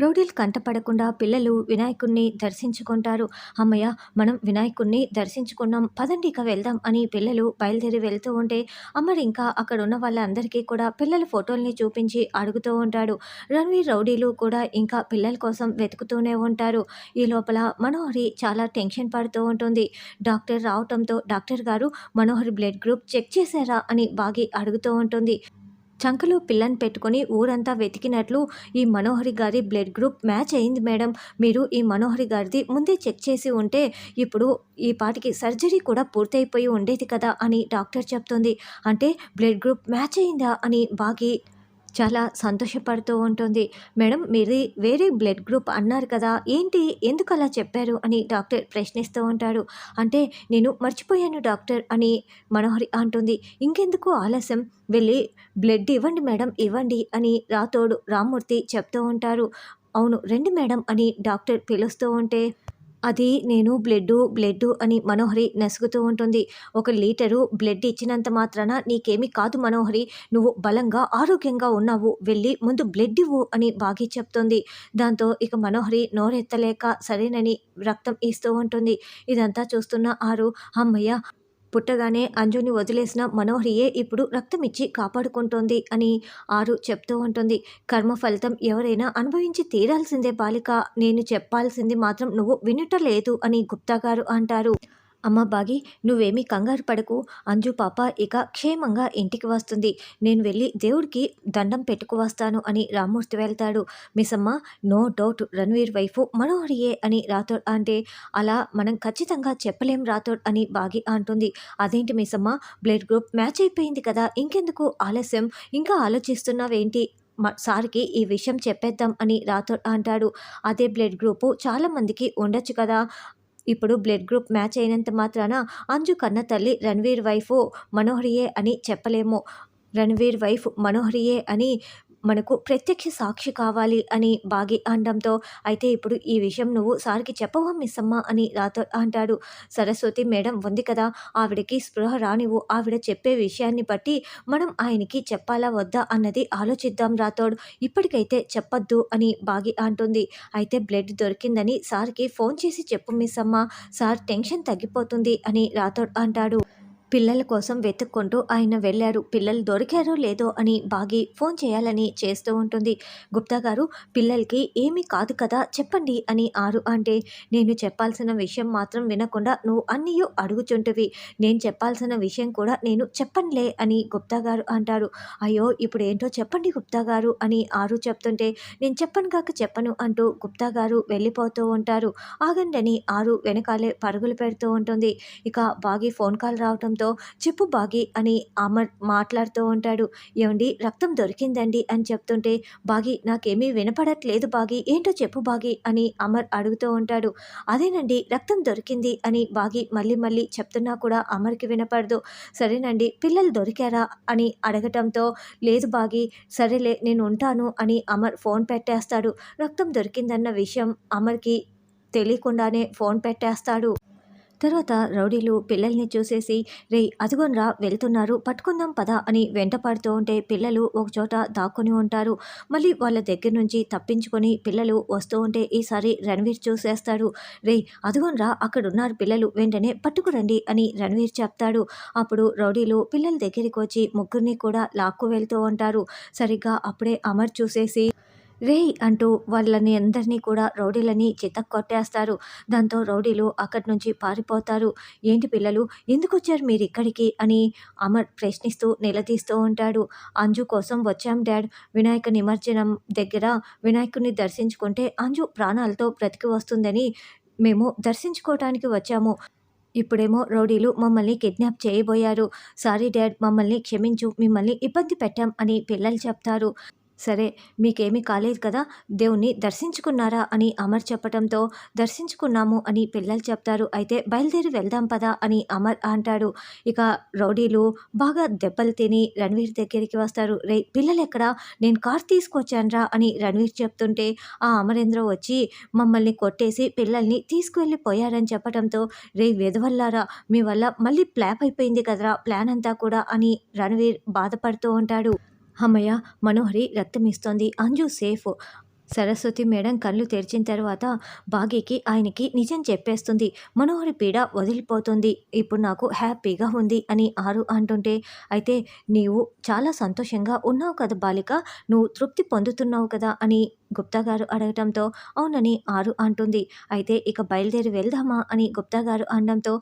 రౌడీలు కంటపడకుండా పిల్లలు వినాయకుణ్ణి దర్శించుకుంటారు. అమ్మయ్య మనం వినాయకుణ్ణి దర్శించుకున్నాం. పదండి ఇక వెళ్దాం అని పిల్లలు బయలుదేరి వెళ్తూ ఉంటే అమ్మడు ఇంకా అక్కడ ఉన్న వాళ్ళందరికీ కూడా పిల్లల ఫోటోల్ని చూపించి అడుగుతూ ఉంటాడు. రణవీర్ రౌడీలు కూడా ఇంకా పిల్లల కోసం వెతుకుతూనే ఉంటారు. ఈ లోపల మనోహరి చాలా టెన్షన్ పడుతూ ఉంటుంది. డాక్టర్ రావటంతో డాక్టర్ గారు మనోహరి బ్లడ్ గ్రూప్ చెక్ చేశారా? అని బాగి అడుగుతూ ఉంటుంది. చంకలో పిల్లని పెట్టుకొని ఊరంతా వెతికినట్లు ఈ మనోహరి గారి బ్లడ్ గ్రూప్ మ్యాచ్ అయింది మేడం. మీరు ఈ మనోహరి గారిది ముందే చెక్ చేసి ఉంటే ఇప్పుడు ఈ పాటికి సర్జరీ కూడా పూర్తయిపోయి ఉండేది కదా అని డాక్టర్ చెప్తుంది. అంటే బ్లడ్ గ్రూప్ మ్యాచ్ అయిందా అని బాగి చాలా సంతోషపడుతూ ఉంటుంది. మేడం మీది వేరే బ్లడ్ గ్రూప్ అన్నారు కదా ఏంటి ఎందుకు అలా చెప్పారు? అని డాక్టర్ ప్రశ్నిస్తూ ఉంటాడు. అంటే నేను మర్చిపోయాను డాక్టర్ అని మనోహరి అంటుంది. ఇంకెందుకు ఆలస్యం? వెళ్ళి బ్లడ్ ఇవ్వండి మేడం ఇవ్వండి అని రాతోడు రామ్మూర్తి చెప్తూ ఉంటారు. అవును రండి మేడం అని డాక్టర్ పిలుస్తూ ఉంటే అది నేను బ్లడ్డు బ్లడ్డు అని మనోహరి నసుగుతూ ఉంటుంది. ఒక లీటరు బ్లడ్ ఇచ్చినంత మాత్రాన నీకేమీ కాదు మనోహరి. నువ్వు బలంగా ఆరోగ్యంగా ఉన్నావు. వెళ్ళి ముందు బ్లడ్ ఇవ్వు అని బాగి చెప్తుంది. దాంతో ఇక మనోహరి నోరెత్తలేక సరేనని రక్తం ఇస్తూ ఉంటుంది. ఇదంతా చూస్తున్న ఆరు అమ్మయ్య పుట్టగానే అంజుని వదిలేసిన మనోహరియే ఇప్పుడు రక్తం ఇచ్చి కాపాడుకుంటోంది అని ఆరు చెప్తూ ఉంటుంది. కర్మ ఫలితం ఎవరైనా అనుభవించి తీరాల్సిందే బాలిక. నేను చెప్పాల్సింది మాత్రం నువ్వు వినటలేదు అని గుప్తా గారు అంటారు. అమ్మ బాగి నువ్వేమీ కంగారు పడకు. అంజు పాప ఇక క్షేమంగా ఇంటికి వస్తుంది. నేను వెళ్ళి దేవుడికి దండం పెట్టుకు వస్తాను అని రామ్మూర్తి వెళ్తాడు. Missamma no doubt Ranveer wife మనోహరియే అని రాథోడ్ అంటే అలా మనం ఖచ్చితంగా చెప్పలేం రాథోడ్ అని బాగి అంటుంది. అదేంటి మిసమ్మ బ్లడ్ గ్రూప్ మ్యాచ్ అయిపోయింది కదా ఇంకెందుకు ఆలస్యం? ఇంకా ఆలోచిస్తున్నావేంటి? సార్కి ఈ విషయం చెప్పేద్దాం అని రాథోడ్ అంటాడు. అదే బ్లడ్ గ్రూపు చాలామందికి ఉండొచ్చు కదా ఇప్పుడు బ్లడ్ గ్రూప్ మ్యాచ్ అయినంత మాత్రాన అంజు కన్న తల్లి రణ్వీర్ వైఫ్ మనోహరియే అని చెప్పలేము. రణ్వీర్ వైఫ్ మనోహరియే అని మనకు ప్రత్యక్ష సాక్షి కావాలి అని బాగి అనడంతో అయితే ఇప్పుడు ఈ విషయం నువ్వు సార్కి చెప్పవా మిస్సమ్మ? అని రాతో అంటాడు. సరస్వతి మేడం ఉంది కదా ఆవిడకి స్పృహ రానివ్వు. ఆవిడ చెప్పే విషయాన్ని బట్టి మనం ఆయనకి చెప్పాలా వద్దా అన్నది ఆలోచిద్దాం రాతోడు ఇప్పటికైతే చెప్పొద్దు అని బాగి అంటుంది. అయితే బ్లడ్ దొరికిందని సార్కి ఫోన్ చేసి చెప్పు మిస్సమ్మ. సార్ టెన్షన్ తగ్గిపోతుంది అని రాథోడ్ అంటాడు. పిల్లల కోసం వెతుక్కుంటూ ఆయన వెళ్ళారు పిల్లలు దొరికారో లేదో అని బాగి ఫోన్ చేయాలని చేస్తూ ఉంటుంది. గుప్తా గారు పిల్లలకి ఏమీ కాదు కదా చెప్పండి అని ఆరు అంటే నేను చెప్పాల్సిన విషయం మాత్రం వినకుండా నువ్వు అన్నీ అడుగుచుంటివి. నేను చెప్పాల్సిన విషయం కూడా నేను చెప్పనులే అని గుప్తా గారు అంటారు. అయ్యో ఇప్పుడు ఏంటో చెప్పండి గుప్తా గారు అని ఆరు చెప్తుంటే నేను చెప్పను కాక చెప్పను అంటూ గుప్తా గారు వెళ్ళిపోతూ ఉంటారు. ఆగండి ఆరు వెనకాలే పరుగులు పెడుతూ ఉంటుంది. ఇక బాగి ఫోన్ కాల్ రావటంతో చెప్పు బాగి అని అమర్ మాట్లాడుతూ ఉంటాడు. ఏమండి రక్తం దొరికిందండి అని చెప్తుంటే బాగి నాకేమీ వినపడట్లేదు బాగి ఏంటో చెప్పు బాగి అని అమర్ అడుగుతూ ఉంటాడు. అదేనండి రక్తం దొరికింది అని బాగి మళ్ళీ మళ్ళీ చెప్తున్నా కూడా అమర్కి వినపడదు. సరేనండి పిల్లలు దొరికారా అని అడగటంతో లేదు బాగి సరేలే నేను ఉంటాను అని అమర్ ఫోన్ పెట్టేస్తాడు. రక్తం దొరికిందన్న విషయం అమర్కి తెలియకుండానే ఫోన్ పెట్టేస్తాడు. తర్వాత రౌడీలు పిల్లల్ని చూసేసి రే అదిగోనరా వెళ్తున్నారు పట్టుకుందాం పదా అని వెంట పడుతూ ఉంటే పిల్లలు ఒకచోట దాక్కుని ఉంటారు. మళ్ళీ వాళ్ళ దగ్గర నుంచి తప్పించుకొని పిల్లలు వస్తూ ఉంటే ఈసారి రణవీర్ చూసేస్తాడు. రే అదిగోనరా అక్కడ ఉన్నారు పిల్లలు వెంటనే పట్టుకురండి అని రణవీర్ చెప్తాడు. అప్పుడు రౌడీలు పిల్లల దగ్గరికి వచ్చి ముగ్గురిని కూడా లాక్కు వెళ్తూ ఉంటారు. సరిగ్గా అప్పుడే అమర్ చూసేసి రేయ్ అంటూ వాళ్ళని అందరినీ కూడా రౌడీలని కొట్టేస్తారు దాంతో రౌడీలు అక్కడి నుంచి పారిపోతారు. ఏంటి పిల్లలు? ఎందుకు వచ్చారు మీరు ఇక్కడికి అని అమర్ ప్రశ్నిస్తూ నిలదీస్తూ ఉంటాడు. అంజు కోసం వచ్చాం డాడ్. వినాయక నిమజ్జనం దగ్గర వినాయకుడిని దర్శించుకుంటే అంజు ప్రాణాలతో బ్రతికి వస్తుందని మేము దర్శించుకోవటానికి వచ్చాము. ఇప్పుడేమో రౌడీలు మమ్మల్ని కిడ్నాప్ చేయబోయారు. సారీ డాడ్ మమ్మల్ని క్షమించు మిమ్మల్ని ఇబ్బంది పెట్టాం అని పిల్లలు చెప్తారు. సరే మీకేమీ కాలేదు కదా? దేవుణ్ణి దర్శించుకున్నారా? అని అమర్ చెప్పడంతో దర్శించుకున్నాము అని పిల్లలు చెప్తారు. అయితే బయలుదేరి వెళ్దాం పదా అని అమర్ అంటాడు. ఇక రౌడీలు బాగా దెబ్బలు తిని రణవీర్ దగ్గరికి వస్తారు. రే పిల్లలు ఎక్కడ నేను కార్ తీసుకొచ్చానరా అని రణవీర్ చెప్తుంటే ఆ అమరేంద్ర వచ్చి మమ్మల్ని కొట్టేసి పిల్లల్ని తీసుకువెళ్ళిపోయారని చెప్పడంతో రే వెదవల్లారా మీ వల్ల మళ్ళీ ప్లాప్ అయిపోయింది కదరా ప్లాన్ అంతా కూడా అని రణవీర్ బాధపడుతూ ఉంటాడు. అమ్మయ్య మనోహరి రక్తమిస్తోంది. అంజు సేఫ్. సరస్వతి మేడం కళ్ళు తెరిచిన తర్వాత బాగీకి ఆయనకి నిజం చెప్పేస్తుంది. మనోహరి పీడ వదిలిపోతుంది. ఇప్పుడు నాకు హ్యాపీగా ఉంది అని ఆరు అంటుంటే అయితే నీవు చాలా సంతోషంగా ఉన్నావు కదా బాలిక. నువ్వు తృప్తి పొందుతున్నావు కదా అని గుప్తా గారు అడగటంతో అవునని ఆరు అంటుంది. అయితే ఇక బయలుదేరి వెళ్దామా అని గుప్తా గారు అనడంతో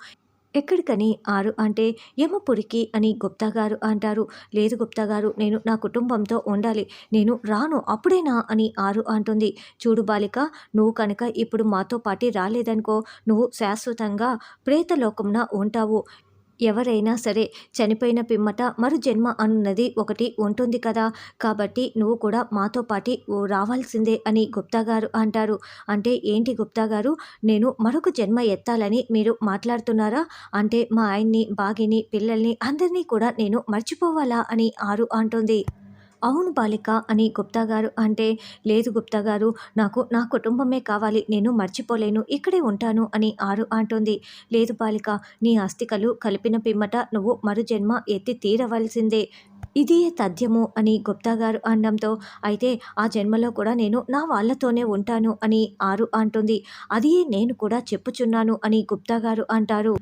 ఎక్కడికని ఆరు అంటే యమపురికి అని గుప్తా గారు అంటారు. లేదు గుప్తా గారు నేను నా కుటుంబంతో ఉండాలి. నేను రాను అప్పుడేనా అని ఆరు అంటుంది. చూడు బాలిక నువ్వు కనుక ఇప్పుడు మాతో పాటి రాలేదనుకో నువ్వు శాశ్వతంగా ప్రేతలోకంన ఉంటావు. ఎవరైనా సరే చనిపోయిన పిమ్మట మరు జన్మ అన్నది ఒకటి ఉంటుంది కదా. కాబట్టి నువ్వు కూడా మాతో పాటి ఓ రావాల్సిందే అని గుప్తా గారు అంటారు. అంటే ఏంటి గుప్తా గారు? నేను మరొక జన్మ ఎత్తాలని మీరు మాట్లాడుతున్నారా? అంటే మా ఆయన్ని బాగిని పిల్లల్ని అందరినీ కూడా నేను మర్చిపోవాలా అని ఆరు అంటుంది. అవును బాలిక అని గుప్తా గారు అంటే లేదు గుప్తా గారు నాకు నా కుటుంబమే కావాలి నేను మర్చిపోలేను ఇక్కడే ఉంటాను అని ఆరు అంటుంది. లేదు బాలిక నీ ఆస్తికలు కలిపిన పిమ్మట నువ్వు మరు జన్మ ఎత్తి తీరవలసిందే. ఇది తథ్యము అని గుప్తా గారు అనడంతో అయితే ఆ జన్మలో కూడా నేను నా వాళ్ళతోనే ఉంటాను అని ఆరు అంటుంది. అది నేను కూడా చెప్పుచున్నాను అని గుప్తా గారు అంటారు.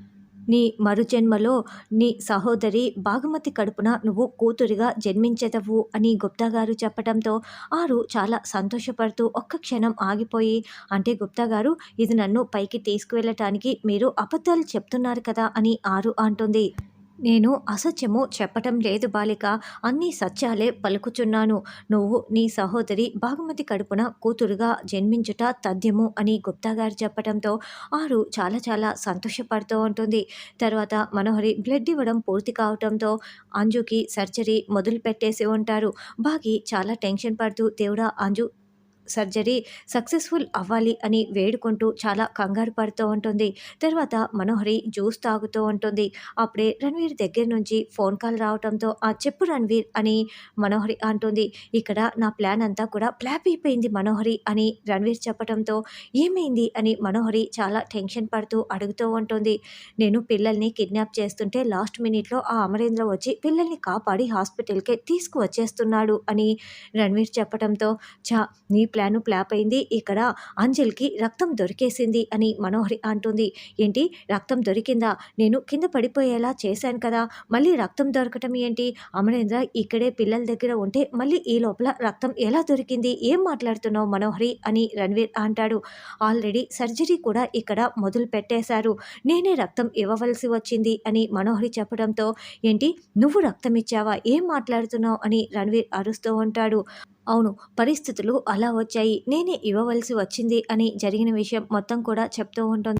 నీ మరుజన్మలో నీ సహోదరి బాగుమతి కడుపున నువ్వు కూతురిగా జన్మించెదవు అని గుప్తా గారు చెప్పడంతో ఆరు చాలా సంతోషపడుతూ ఒక్క క్షణం ఆగిపోయి అంటే గుప్తా గారు ఇది నన్ను పైకి తీసుకువెళ్ళటానికి మీరు అబద్ధాలు చెప్తున్నారు కదా అని ఆరు అంటుంది. నేను అసత్యము చెప్పటం లేదు బాలిక. అన్ని సత్యాలే పలుకుచున్నాను. నువ్వు నీ సహోదరి భాగమతి కడుపున కూతురుగా జన్మించుట తథ్యము అని గుప్తా గారు చెప్పడంతో ఆరు చాలా చాలా సంతోషపడుతూ ఉంటుంది. తర్వాత మనోహరి బ్లడ్ ఇవ్వడం పూర్తి కావటంతో అంజుకి సర్జరీ మొదలు పెట్టేసి ఉంటారు. బాగి చాలా టెన్షన్ పడుతూ దేవుడా అంజు సర్జరీ సక్సెస్ఫుల్ అవ్వాలి అని వేడుకుంటూ చాలా కంగారు పడుతూ ఉంటుంది. తర్వాత మనోహరి జ్యూస్ తాగుతూ ఉంటుంది. అప్పుడే రణ్వీర్ దగ్గర నుంచి ఫోన్ కాల్ రావడంతో ఆ చెప్పు రణ్వీర్ అని మనోహరి అంటుంది. ఇక్కడ నా ప్లాన్ అంతా కూడా ప్లాప్ అయిపోయింది మనోహరి అని రణ్వీర్ చెప్పడంతో ఏమైంది? అని మనోహరి చాలా టెన్షన్ పడుతూ అడుగుతూ ఉంటుంది. నేను పిల్లల్ని కిడ్నాప్ చేస్తుంటే లాస్ట్ మినిట్లో ఆ అమరేంద్ర వచ్చి పిల్లల్ని కాపాడి హాస్పిటల్కే తీసుకువచ్చేస్తున్నాడు అని రణ్వీర్ చెప్పడంతో చా నీ ప్లాను ప్లాప్ అయింది. ఇక్కడ అంజల్కి రక్తం దొరికేసింది అని మనోహరి అంటుంది. ఏంటి? రక్తం దొరికిందా? నేను కింద పడిపోయేలా చేశాను కదా. మళ్ళీ రక్తం దొరకటం ఏంటి? అమరేంద్ర ఇక్కడే పిల్లల దగ్గర ఉంటే మళ్ళీ ఈ లోపల రక్తం ఎలా దొరికింది? ఏం మాట్లాడుతున్నావు మనోహరి? అని రణ్వీర్ అంటాడు. ఆల్రెడీ సర్జరీ కూడా ఇక్కడ మొదలు పెట్టేశారు. నేనే రక్తం ఇవ్వవలసి వచ్చింది అని మనోహరి చెప్పడంతో ఏంటి? నువ్వు రక్తం ఇచ్చావా? ఏం మాట్లాడుతున్నావు? అని రణ్వీర్ అరుస్తూ ఉంటాడు. అవును పరిస్థితులు అలా వచ్చాయి. నేనే ఇవ్వవలసి వచ్చింది అని జరిగిన విషయం మొత్తం కూడా చెప్తూ ఉంటుంది.